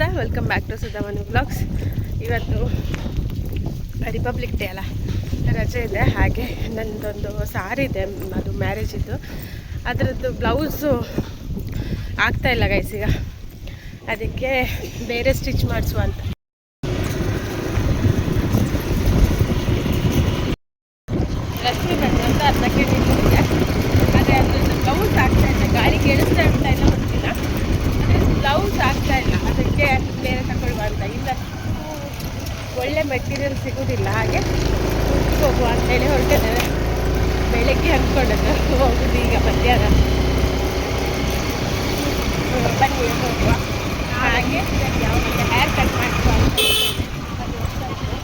ನಮಸ್ತೆ welcome back to Sudhamanu blogs ಇವತ್ತು republic day ಅಲ್ಲ, ರಜೆ ಇದೆ, ಹಾಗೆ ನನ್ನದೊಂದು ಸಾರಿ ಇದೆ, ಅದು ಮ್ಯಾರೇಜ್ ಇದ್ದು ಅದರದ್ದು ಬ್ಲೌಸು ಆಗ್ತಾ ಇಲ್ಲ ಗೈಸ್ ಈಗ. ಅದಕ್ಕೆ ಬೇರೆ ಸ್ಟಿಚ್ ಮಾಡಿಸುವ ಅಂತ ಲಕ್ಷ್ಮಿ ಬಂದು ಅಂತ ಅರ್ಧಕ್ಕೆ ನಿಂತಿದೆ ಆದರೆ ಅದ್ರದ್ದು ಬ್ಲೌಸ್ ಆಗ್ತಾ ಇಲ್ಲ ಗಾಳಿ ಕೇಳಿಸ್ತಾ ಉಂಟಾ ಇಲ್ಲ ಗೊತ್ತಿಲ್ಲ ಆದರೆ ಬ್ಲೌಸ್ ಆಗ್ತಾ ಇಲ್ಲ ಅದಕ್ಕೆ ಬೇರೆ ತಗೊಳ್ಳುವ ಅಂತ ಇಲ್ಲ ಒಳ್ಳೆ ಮೆಟೀರಿಯಲ್ ಸಿಗೋದಿಲ್ಲ ಹಾಗೆ. ಹೋಗುವ ಅಂತೇಳಿ ಹೊರಟಿದ್ದೇವೆ ಬೆಳಗ್ಗೆ ಅಂದ್ಕೊಂಡದ್ದು. ಹೋಗುದು ಈಗ ಮಧ್ಯಾಹ್ನ. ಬನ್ನಿ, ಹೋಗುವ. ಹಾಗೆ ಯಾವ ಹೇರ್ ಕಟ್ ಮಾಡುವ ಅಂತ ಅದು ಹೊಸ್ತಾಯ್ತು.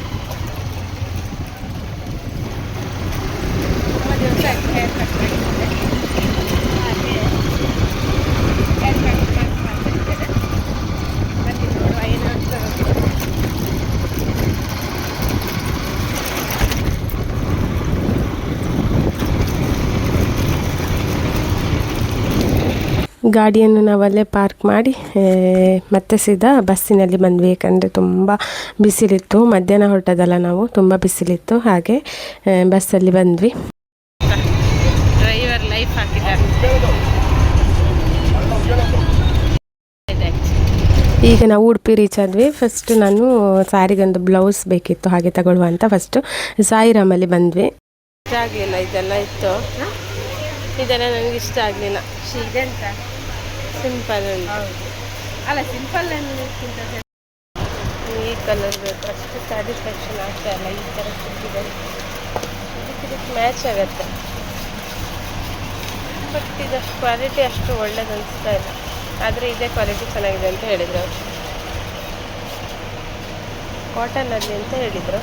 ತುಂಬ ದಿವಸ ಆಯ್ತು ಹೇರ್ ಕಟ್ ಮಾಡಿದ್ದೆ ಹಾಗೆ ಹೇರ್ ಕಟ್ ಮಾಡಿ ಮಾಡ್ತಿದ್ದೇನೆ ಬನ್ನಿ ನೋಡುವ ಏನು ಅಂತ ಗಾಡಿಯನ್ನು ನಾವಲ್ಲೇ ಪಾರ್ಕ್ ಮಾಡಿ ಮತ್ತೆ ಸೀದಾ ಬಸ್ಸಿನಲ್ಲಿ ಬಂದ್ವಿ. ಯಾಕಂದರೆ ತುಂಬ ಬಿಸಿಲಿತ್ತು. ಮಧ್ಯಾಹ್ನ ಹೊರಟದಲ್ಲ ನಾವು ತುಂಬ ಬಿಸಿಲಿತ್ತು. ಹಾಗೆ ಬಸ್ಸಲ್ಲಿ ಬಂದ್ವಿ. ಡ್ರೈವರ್ ಲೈಫ್ ಹಾಕಿದ್ದಾರೆ. ಈಗ ನಾವು ಉಡುಪಿ ರೀಚ್ ಆದ್ವಿ. ಫಸ್ಟ್ ನಾನು ಸಾರಿಗೊಂದು ಬ್ಲೌಸ್ ಬೇಕಿತ್ತು. ಹಾಗೆ ತಗೊಳ್ಳುವ ಅಂತ ಫಸ್ಟು ಸಾಯಿರಾಮಲ್ಲಿ ಬಂದ್ವಿ. ಇಷ್ಟ ಆಗಲಿಲ್ಲ ಇದೆಲ್ಲ ಇತ್ತು. ಇದೆಲ್ಲ ನನಗೆ ಇಷ್ಟ ಆಗಲಿಲ್ಲ. ಸಿಂಪಲ್ ಹೌದು. ಅಲ್ಲ ಸಿಂಪಲ್ ಈ ಕಲರ್ ಬೇಕು. ಅಷ್ಟು ಸ್ಯಾಟಿಸ್ಫ್ಯಾಕ್ಷನ್ ಆಗ್ತಾ ಇಲ್ಲ. ಈ ಥರ ಸಿಕ್ಕಿದೆ. ಇದಕ್ಕೆ ಮ್ಯಾಚ್ ಆಗುತ್ತೆ. ಬಟ್ ಇದಷ್ಟು ಕ್ವಾಲಿಟಿ ಅಷ್ಟು ಒಳ್ಳೇದು ಅನಿಸ್ತಾ ಇಲ್ಲ. ಆದರೆ ಇದೇ ಕ್ವಾಲಿಟಿ ಚೆನ್ನಾಗಿದೆ ಅಂತ ಹೇಳಿದರು ಅವರು. ಕಾಟನಲ್ಲಿ ಅಂತ ಹೇಳಿದರು.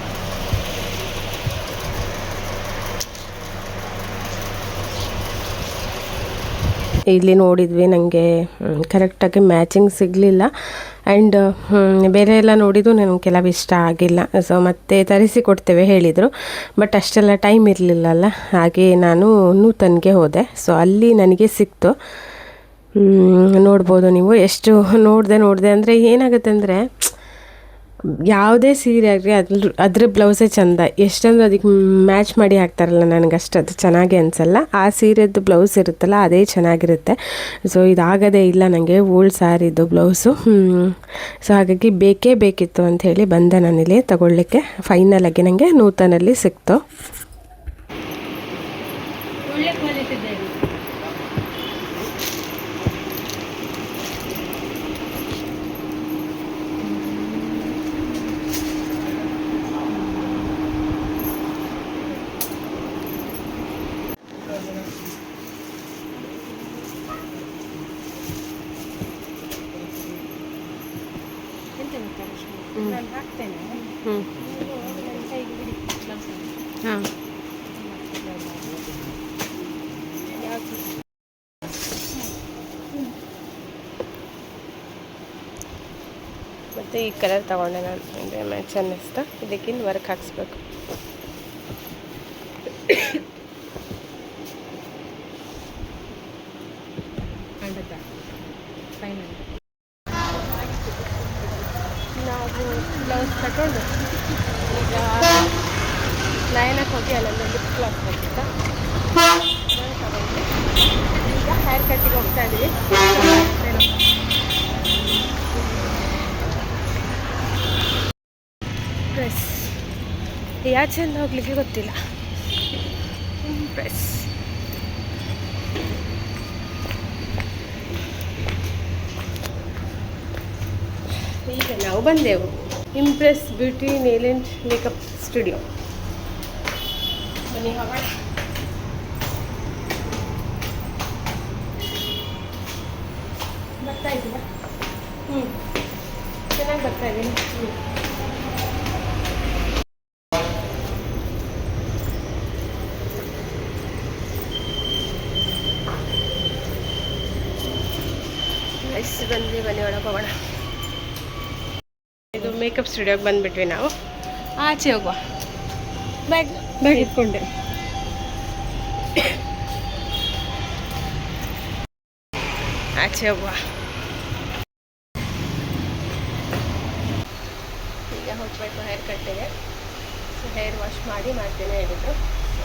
ಇಲ್ಲಿ ನೋಡಿದ್ವಿ ನನಗೆ ಕರೆಕ್ಟಾಗಿ ಮ್ಯಾಚಿಂಗ್ ಸಿಗಲಿಲ್ಲ. ಆ್ಯಂಡ್ ಬೇರೆ ಎಲ್ಲ ನೋಡಿದ್ದು ನನಗೆ ಕೆಲವು ಇಷ್ಟ ಆಗಿಲ್ಲ. ಸೊ ಮತ್ತೆ ತರಿಸಿ ಕೊಡ್ತೇವೆ ಹೇಳಿದರು. ಬಟ್ ಅಷ್ಟೆಲ್ಲ ಟೈಮ್ ಇರಲಿಲ್ಲಲ್ಲ. ಹಾಗೆ ನಾನು ನೂತನ್ಗೆ ಹೋದೆ. ಸೊ ಅಲ್ಲಿ ನನಗೆ ಸಿಕ್ತು. ನೋಡ್ಬೋದು ನೀವು. ಎಷ್ಟು ನೋಡಿದೆ ನೋಡಿದೆ ಅಂದರೆ ಏನಾಗುತ್ತೆ ಅಂದರೆ ಯಾವುದೇ ಸೀರೆ ಆಗಲಿ ಅದ್ರ ಅದ್ರ ಬ್ಲೌಸೇ ಚೆಂದ. ಎಷ್ಟಂದ್ರೆ ಅದಕ್ಕೆ ಮ್ಯಾಚ್ ಮಾಡಿ ಹಾಕ್ತಾರಲ್ಲ ನನಗೆ ಅಷ್ಟು ಅದು ಚೆನ್ನಾಗಿ ಅನಿಸಲ್ಲ. ಆ ಸೀರೆದ್ದು ಬ್ಲೌಸ್ ಇರುತ್ತಲ್ಲ, ಅದೇ ಚೆನ್ನಾಗಿರುತ್ತೆ. ಸೊ ಇದಾಗದೇ ಇಲ್ಲ ನನಗೆ ಓಲ್ಡ್ ಸ್ಯಾರಿದು ಬ್ಲೌಸು ಸೊ ಹಾಗಾಗಿ ಬೇಕೇ ಬೇಕಿತ್ತು ಅಂತ ಹೇಳಿ ಬಂದೆ ನಾನಿಲ್ಲಿ ತಗೊಳ್ಳಿಕ್ಕೆ. ಫೈನಲಾಗಿ ನನಗೆ ನೂತನಲ್ಲಿ ಸಿಕ್ತು. ಒಳ್ಳೆ ಕ್ವಾಲಿಟಿ ಹಾಂ? ಮತ್ತು ಈ ಕಲರ್ ತಗೊಂಡೆ ನಾನು. ಅಂದರೆ ಮ್ಯಾಚ್ ಅನ್ನಿಸ್ತಾ? ಇದಕ್ಕಿಂತ ವರ್ಕ್ ಹಾಕ್ಸ್ಬೇಕು ಕಂಡದ್ದ? Final. ನಾವು ಬ್ಲೌಸ್ ತಗೊಂಡು ಈಗ ನಯನಕ್ಕೆ ಹೋಗಿ ಅಲ್ಲೊಂದು ಲಿಪ್ ಕ್ಲಾಸ್ ಬರ್ತಿತ್ತಾ ಅದನ್ನ ತಗೊಂಡೆ ಈಗ ಹೇರ್ ಕಟ್ಟಿಗೆ ಹೋಗ್ತಾ ಇದ್ದೀವಿ ಪ್ರೆಸ್ ಯಾಚೆಯಿಂದ ಹೋಗ್ಲಿಕ್ಕೆ ಗೊತ್ತಿಲ್ಲ. ಇಂಪ್ರೆಸ್ ಈಗ ನಾವು ಬಂದೆವು. Impress beauty nail makeup studio ಬನ್ನಿ ಬರ್ತಾ ಇದ್ದೀರಾ ಹ್ಞೂ ಚೆನ್ನಾಗಿ ಬರ್ತಾ ಇದ್ದೀನಿ ಹ್ಞೂ ಎಸ್ ಬಂದ್ವಿ ಬನ್ನಿ ಒಳಗೆ ಹೋಗೋಣ. ಇದು ಮೇಕಪ್ ಸ್ಟುಡಿಯೋಗೆ ಬಂದ್ಬಿಟ್ವಿ ನಾವು. ಆಚೆ ಹೋಗುವ. ಬ್ಯಾಗ್ ಬ್ಯಾಗ್ ಇಟ್ಕೊಂಡೆ ಆಚೆ ಹೋಗುವ. ಹೋಗಬೇಕು ಹೇರ್ ಕಟ್ಟಿಗೆ ಸೊ ಹೇರ್ ವಾಶ್ ಮಾಡಿ ಮಾಡ್ತೀನಿ ಹೇಳಿದ್ರು. ಸೊ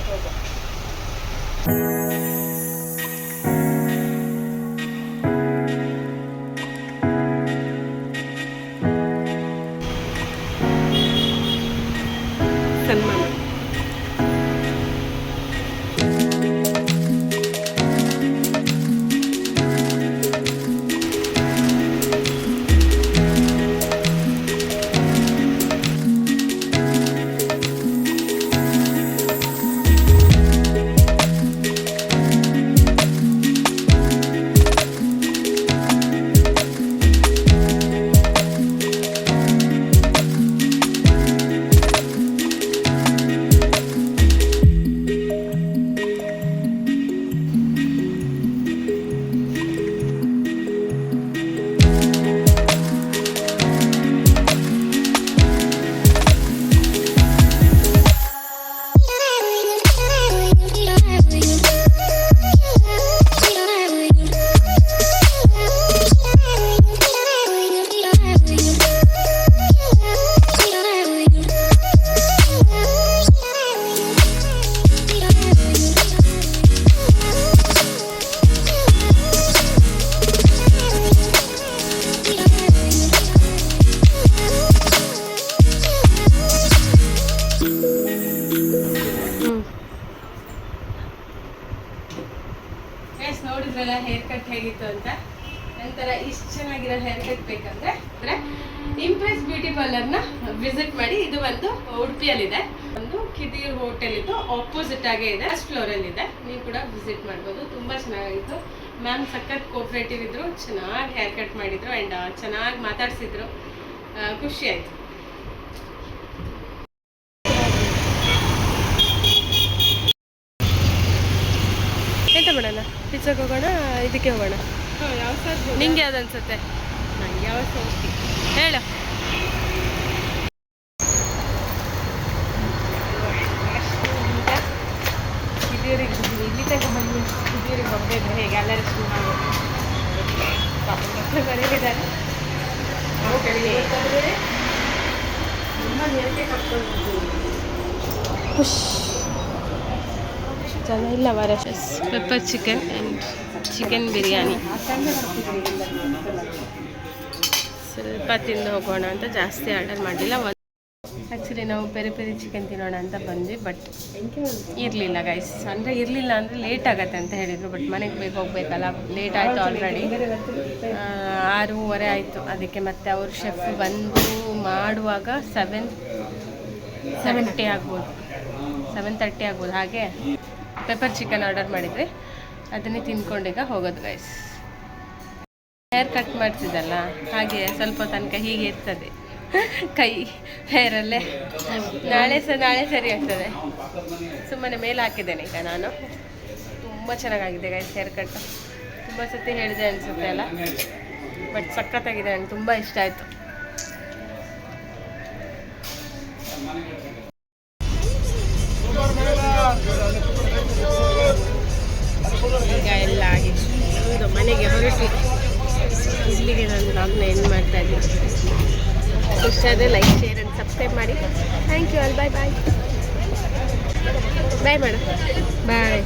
ನೋಡಿದ್ರಲ್ಲ ಹೇರ್ ಕಟ್ ಹೇಗಿತ್ತು ಅಂತ? ನಂತರ ಇಷ್ಟು ಚೆನ್ನಾಗಿರೋ ಹೇರ್ ಕಟ್ ಬೇಕಂದ್ರೆ ಅಂದ್ರೆ ಇಂಪ್ರೆಸ್ ಬ್ಯೂಟಿ ಪಾರ್ಲರ್ನ ವಿಸಿಟ್ ಮಾಡಿ. ಇದು ಒಂದು ಉಡುಪಿಯಲ್ಲಿದೆ. ಒಂದು ಕಿದಿರ್ ಹೋಟೆಲ್ ಇದ್ದು ಆಪೋಸಿಟ್ ಆಗೇ ಇದೆ. ಫಸ್ಟ್ ಫ್ಲೋರಲ್ಲಿ ಇದೆ. ನೀವು ಕೂಡ ವಿಸಿಟ್ ಮಾಡ್ಬೋದು. ತುಂಬಾ ಚೆನ್ನಾಗಿತ್ತು. ಮ್ಯಾಮ್ ಸಖತ್ ಕೋಪರೇಟಿವ್ ಇದ್ರು. ಚೆನ್ನಾಗಿ ಹೇರ್ ಕಟ್ ಮಾಡಿದ್ರು ಆ್ಯಂಡ್ ಚೆನ್ನಾಗಿ ಮಾತಾಡ್ಸಿದ್ರು. ಖುಷಿ ಆಯ್ತು. ಪಿಜ್ಜಾಗೆ ಹೋಗೋಣ ಇದಕ್ಕೆ ಹೋಗೋಣ. ಯಾವ ಸರ್ ನಿಂಗೆ ಯಾವ್ದು ಅನ್ಸುತ್ತೆ? ನಂಗೆ ಯಾವ ಹೇಳು ಹಿರಿಯರಿಗೆ ಇಲ್ಲಿ ಬಂದು ಹಿರಿಯರಿಗೆ ಹೇಗೆ ಎಲ್ಲರೂ ಶುರು ಮಾಡೋದು ತುಂಬ ಖುಷ್ ಇಲ್ಲ ವರ pepper chicken and chicken biryani ಸ್ವಲ್ಪ ತಿಂದು ಹೋಗೋಣ ಅಂತ ಜಾಸ್ತಿ ಆರ್ಡರ್ ಮಾಡಲಿಲ್ಲ. ಒಂದು ಆ್ಯಕ್ಚುಲಿ ನಾವು ಪೆರಿ ಪೆರಿ ಚಿಕನ್ ತಿನ್ನೋಣ ಅಂತ ಬಂದ್ವಿ ಬಟ್ ಇರಲಿಲ್ಲ ಗೈಸ್ ಅಂದರೆ ಇರಲಿಲ್ಲ ಅಂದರೆ ಲೇಟ್ ಆಗತ್ತೆ ಅಂತ ಹೇಳಿದರು ಬಟ್ ಮನೆಗೆ ಬೇಗ ಹೋಗ್ಬೇಕಲ್ಲ ಲೇಟ್ ಆಯಿತು ಆಲ್ರೆಡಿ ಆರೂವರೆ ಆಯಿತು. ಅದಕ್ಕೆ ಮತ್ತೆ ಅವರು ಶೆಫ್ ಬಂದು ಮಾಡುವಾಗ ಸೆವೆನ್ ಸೆವೆಂಟಿ ಆಗ್ಬೋದು. ಸೆವೆನ್ ತರ್ಟಿ ಆಗ್ಬೋದು, ಹಾಗೆ? ಪೆಪ್ಪರ್ ಚಿಕನ್ ಆರ್ಡರ್ ಮಾಡಿದ್ವಿ ಅದನ್ನೇ ತಿನ್ಕೊಂಡೀಗ ಹೋಗೋದು ಗೈಸ್ ಹೇರ್ ಕಟ್ ಮಾಡ್ತಿದ್ದಲ್ಲ, ಹಾಗೆ ಸ್ವಲ್ಪ ತನಕ ಹೀಗೆ ಇರ್ತದೆ. ಕೈ ಹೇರಲ್ಲೇ ನಾಳೆ ಸ, ನಾಳೆ ಸರಿ ಆಗ್ತದೆ. ಸುಮ್ಮನೆ ಮೇಲೆ ಹಾಕಿದ್ದೇನೆ ಈಗ ನಾನು. ತುಂಬ ಚೆನ್ನಾಗಾಗಿದೆ ಗೈಸ್ ಹೇರ್ ಕಟ್ ತುಂಬ ಸತಿ ಹೇಳಿದೆ ಅನಿಸುತ್ತೆ ಅಲ್ಲ? ಬಟ್ ಸಖತ್ತಾಗಿದೆ ನನಗೆ ತುಂಬ ಇಷ್ಟ ಆಯಿತು. ಇಷ್ಟ ಆದರೆ ಲೈಕ್ ಶೇರ್ ಆ್ಯಂಡ್ ಸಬ್ಸ್ಕ್ರೈಬ್ ಮಾಡಿ. Thank you all bye bye bye madam bye